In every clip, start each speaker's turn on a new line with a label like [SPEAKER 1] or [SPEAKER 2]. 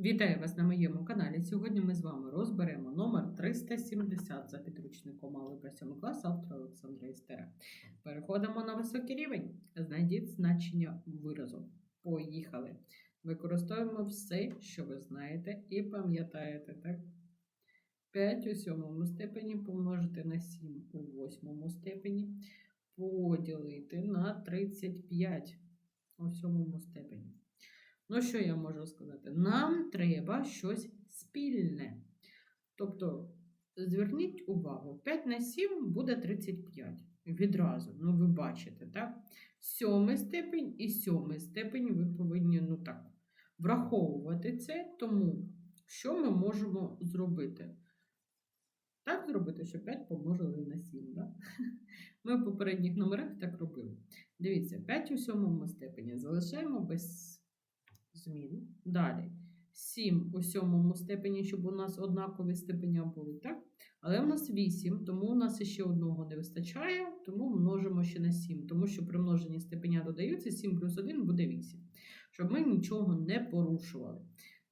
[SPEAKER 1] Вітаю вас на моєму каналі. Сьогодні ми з вами розберемо номер 370 за підручником Алgebra 7 клас автора Олександра Істера. Переходимо на високий рівень. Знайдіть значення виразу. Поїхали. Використовуємо все, що ви знаєте і пам'ятаєте, так? 5 у сьомому степені помножити на 7 у восьмому степені, поділити на 35 у сьомому степені. Ну, що я можу сказати? Нам треба щось спільне. Тобто, зверніть увагу, 5 на 7 буде 35. Відразу, ну ви бачите, так? Сьомий степень і сьомий степень ви повинні ну так, враховувати це, тому що ми можемо зробити? Так зробити, що 5 помножили на 7. Да? Ми в попередніх номерах так робили. Дивіться, 5 у сьомому степені залишаємо без змін. Далі 7 у сьомому степені, щоб у нас однакові степеня були, так? Але у нас 8, тому у нас ще одного не вистачає, тому множимо ще на 7, тому що при множенні степеня додаються, 7 плюс 1 буде 8. Щоб ми нічого не порушували.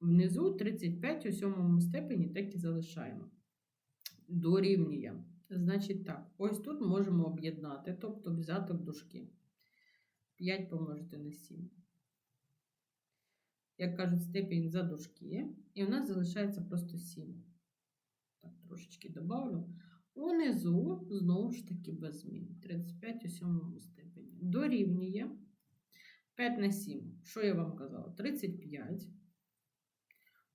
[SPEAKER 1] Внизу 35 у сьомому степені так і залишаємо. Дорівнює. Значить так, ось тут можемо об'єднати, тобто взяти в дужки. 5 помножити на 7 як кажуть, степінь за дужки, і у нас залишається просто 7. Так, трошечки добавлю. Унизу, знову ж таки, без змін. 35 у 7 степені. Дорівнює 5 на 7. Що я вам казала? 35.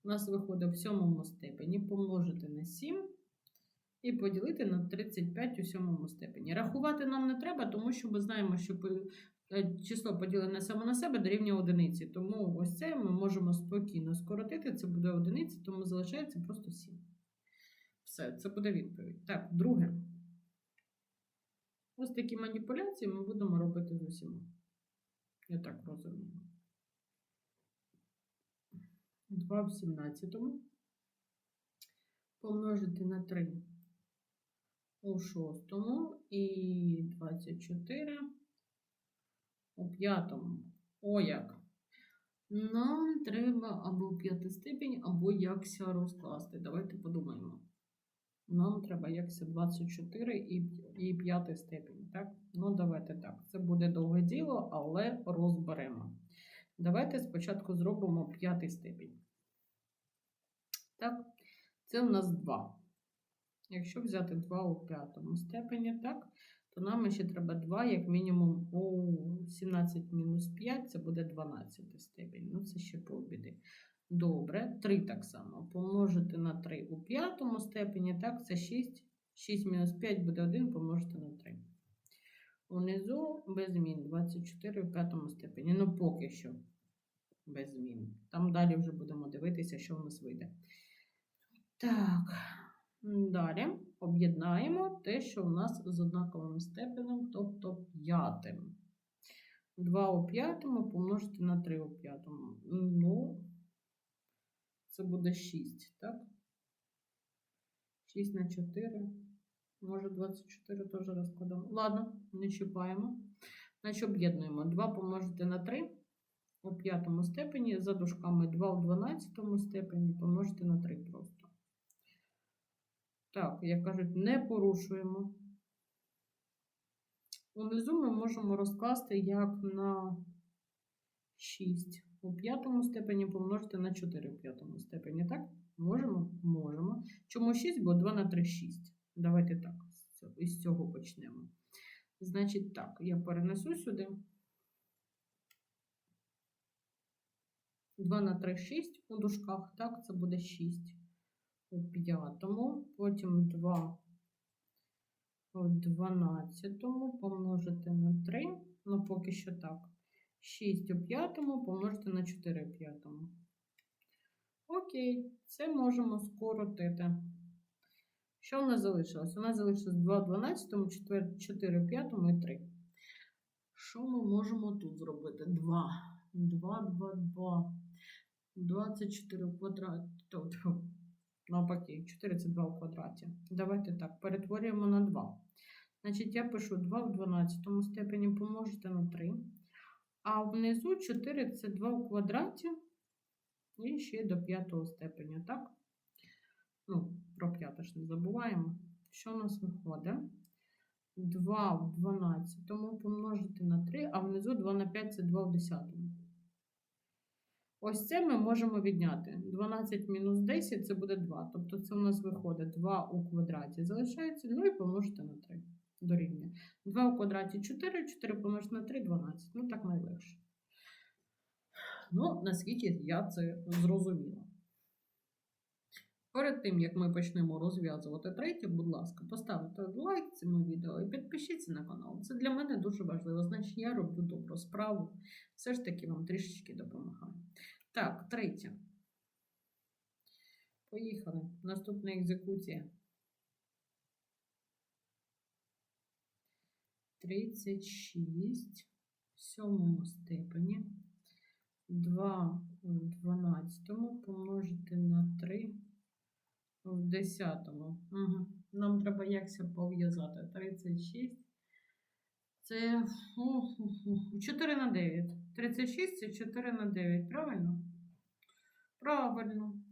[SPEAKER 1] У нас виходить в 7 степені помножити на 7 і поділити на 35 у 7 степені. Рахувати нам не треба, тому що ми знаємо, що число поділене саме на себе дорівнює одиниці. Тому ось це ми можемо спокійно скоротити. Це буде одиниця, тому залишається просто 7. Все, це буде відповідь. Так, друге. Ось такі маніпуляції ми будемо робити з усіма. Я так розумію. 2 в 17 помножити на 3 у 6 і 24 у п'ятому. О як. Нам треба або п'ятий степінь, або якся розкласти. Давайте подумаємо. Нам треба якся 24 і і п'ятий степінь. Так? Ну, давайте так. Це буде довге діло, але розберемо. Давайте спочатку зробимо п'ятий степінь. Так, це у нас 2. Якщо взяти 2 у п'ятому степені, так, то нам ще треба 2, як мінімум, у 17 мінус 5, це буде 12 степень. Ну, це ще пообіди. Добре, 3 так само. Помножити на 3 у п'ятому степені, так, це 6. 6 мінус 5 буде 1, помножити на 3. Унизу без змін 24 у п'ятому степені. Ну, поки що без змін. Там далі вже будемо дивитися, що в нас вийде. Так. Далі об'єднаємо те, що у нас з однаковим степенем, тобто п'ятим. 2 у п'ятому помножити на 3 у п'ятому. Ну, це буде 6, так? 6 на 4. Може, 24 теж розкладемо. Ладно, не чіпаємо. Значить, об'єднуємо 2 помножити на 3 у п'ятому степені, за дужками 2 у 12 степені помножити на 3 просто. Так, як кажуть, не порушуємо. Унизу ми можемо розкласти як на 6 у п'ятому степені помножити на 4 у п'ятому степені. Так? Можемо? Можемо. Чому 6? Бо 2 на 3 6. Давайте так, із цього почнемо. Значить, так, я перенесу сюди. 2 на 3 6 у дужках, так, це буде 6 у п'ятому, потім 2 в 12 помножити на 3, ну поки що так. 6 у п'ятому помножити на 4 у п'ятому. Окей, це можемо скоротити. Що в нас залишилось? У нас залишилось 2 в 12, 4 в 5 і 3. Що ми можемо тут зробити? 2. 2, 2, 2. 24 в квадраті. Навпаки, 4 це 2 у квадраті. Давайте так, перетворюємо на 2. Значить, я пишу 2 в 12 степені помножити на 3. А внизу 4 це 2 у квадраті І ще до п'ятого степеня, так? Ну, про п'яте ж не забуваємо. Що у нас виходить? 2 в 12 помножити на 3, а внизу 2 на 5 це 2 в 10. Ось це ми можемо відняти. 12 мінус 10 це буде 2. Тобто це у нас виходить 2 у квадраті залишається, ну і помножити на 3 дорівнює. 2 у квадраті 4, 4 помножити на 3 12. Ну так найлегше. Ну, наскільки я це зрозуміла. Перед тим, як ми почнемо розв'язувати третє, будь ласка, поставте лайк цьому відео і підпишіться на канал. Це для мене дуже важливо. Значить, я роблю добру справу. Все ж таки вам трішечки допомагаю. Так, третє. Поїхали. Наступна екзекуція. 36 в сьомому степені. 2 в 12 помножити на 3 в 10. Угу. Нам треба якся пов'язати. 36. Це фу, фу, фу, 4 на 9. 36 це 4 на 9, правильно? Правильно.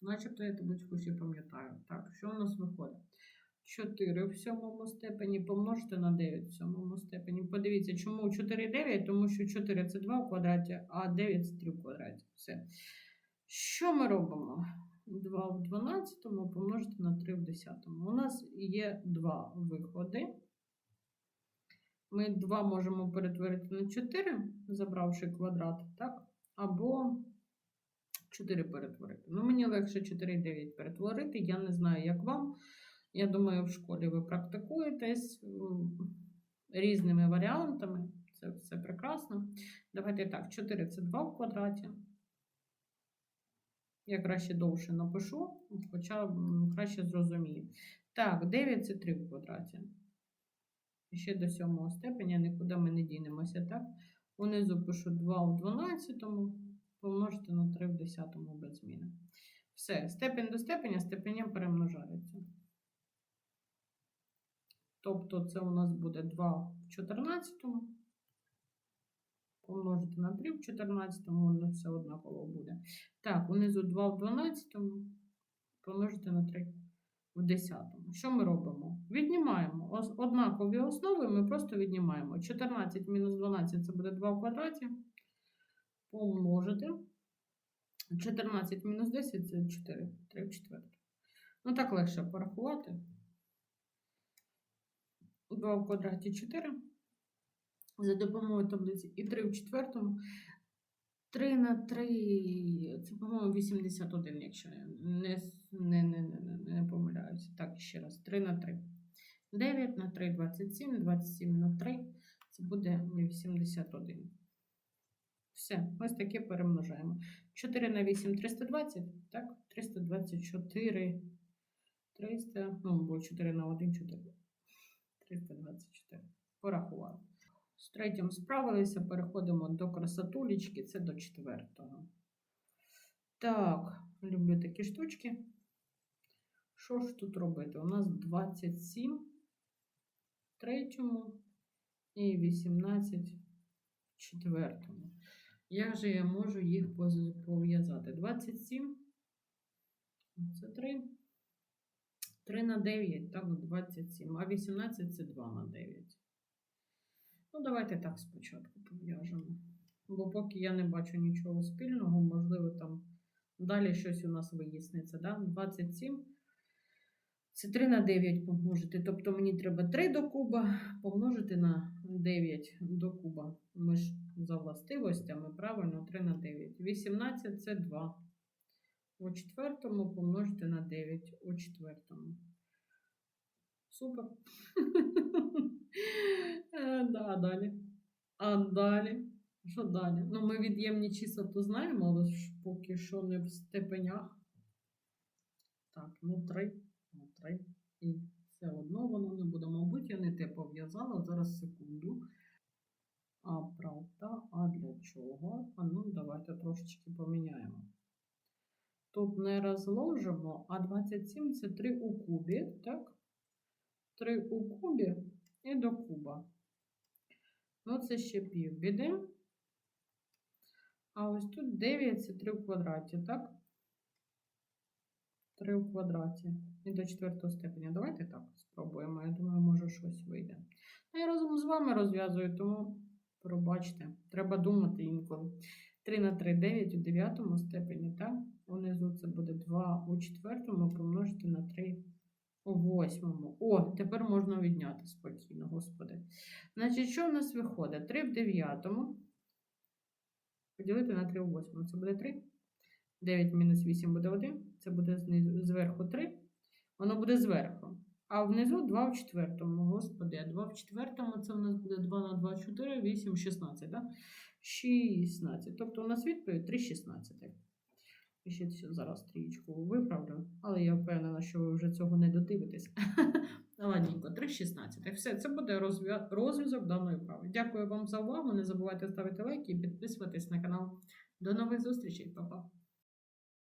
[SPEAKER 1] Начебто я табличку ще пам'ятаю. Так, що у нас виходить? 4 в сьомому степені помножити на 9 в сьомому степені. Подивіться, чому 4 9? Тому що 4 це 2 в квадраті, а 9 це 3 в квадраті. Все. Що ми робимо? 2 в 12 помножити на 3 в 10. У нас є два виходи. Ми 2 можемо перетворити на 4, забравши квадрат, так? Або 4 перетворити. Ну, мені легше 4-9 перетворити. Я не знаю, як вам. Я думаю, в школі ви практикуєтесь різними варіантами. Це все прекрасно. Давайте так, 4 це 2 в квадраті. Я краще довше напишу, хоча краще зрозумію. Так, 9 це 3 в квадраті. Ще до сьомого степеня нікуди ми не дінемося, так? Унизу пишу 2 в 12, помножити на 3 в 10 без зміни. Все, степень до степеня, степеня перемножаються. Тобто це у нас буде 2 в 14, помножити на 3 в 14, воно все однаково буде. Так, унизу 2 в 12, помножити на 3 в 10. Що ми робимо? Віднімаємо однакові основи, ми просто віднімаємо. 14 мінус 12 це буде 2 в квадраті. Помножити. 14 мінус 10 це 4, 3 в четверту. Ну так легше порахувати. 2 в квадраті 4. За допомогою таблиці і 3 в четвертому. 3 на 3, це, по-моєму, 81, якщо не, не, не, не, не помиляюся. Так, ще раз. 3 на 3. 9 на 3, 27, 27 на 3, це буде 81. Все, ось таке перемножаємо. 4 на 8 320, так? 324. 300, ну, бо 4 на 1 4. 324. Порахували. З третім справилися, переходимо до красотулечки, це до четвертого. Так, люблю такі штучки. Що ж тут робити? У нас 27 в третьому і 18 в четвертому. Як же я можу їх пов'язати? 27 це 3. 3 на 9, так, 27. А 18 це 2 на 9. Ну, давайте так спочатку пов'яжемо. Бо поки я не бачу нічого спільного, можливо, там далі щось у нас виясниться. Да? 27. Це 3 на 9 помножити. Тобто мені треба 3 до куба помножити на 9 до куба. Ми ж за властивостями, правильно, 3 на 9. 18 це 2. У четвертому помножити на 9 у четвертому. Супер. Е, да, далі. А далі? Що далі? Ну, ми від'ємні числа то знаємо, але ж поки що не в степенях. Так, ну 3, ну 3. І все одно воно не буде. Мабуть, я не те пов'язала. Зараз секунду. А правда, а для чого? А ну, давайте трошечки поміняємо. Тут не розложимо, а 27 це 3 у кубі, так? 3 у кубі і до куба. Ну, це ще півбіди. А ось тут 9 це 3 в квадраті, так? 3 в квадраті. І до четвертого степеня. Давайте так спробуємо. Я думаю, може щось вийде. Ну, я разом з вами розв'язую, тому пробачте. Треба думати інколи. 3 на 3 9 у дев'ятому степені, так? Унизу це буде 2 у четвертому помножити на 3 у восьмому. О, тепер можна відняти спокійно, господи. Значить, що в нас виходить? 3 в дев'ятому. Поділити на 3 у восьмому. Це буде 3. 9 мінус 8 буде 1. Це буде зверху 3. Воно буде зверху. А внизу 2 в четвертому. Господи, а 2 в четвертому це у нас буде 2 на 2, 4, 8, 16, так? 16. Тобто у нас відповідь 3 16. Ще зараз трієчку виправлю, але я впевнена, що ви вже цього не додивитесь. Ладненько, 3 16. Все, це буде розв'язок даної вправи. Дякую вам за увагу. Не забувайте ставити лайки і підписуватись на канал. До нових зустрічей, Па-па!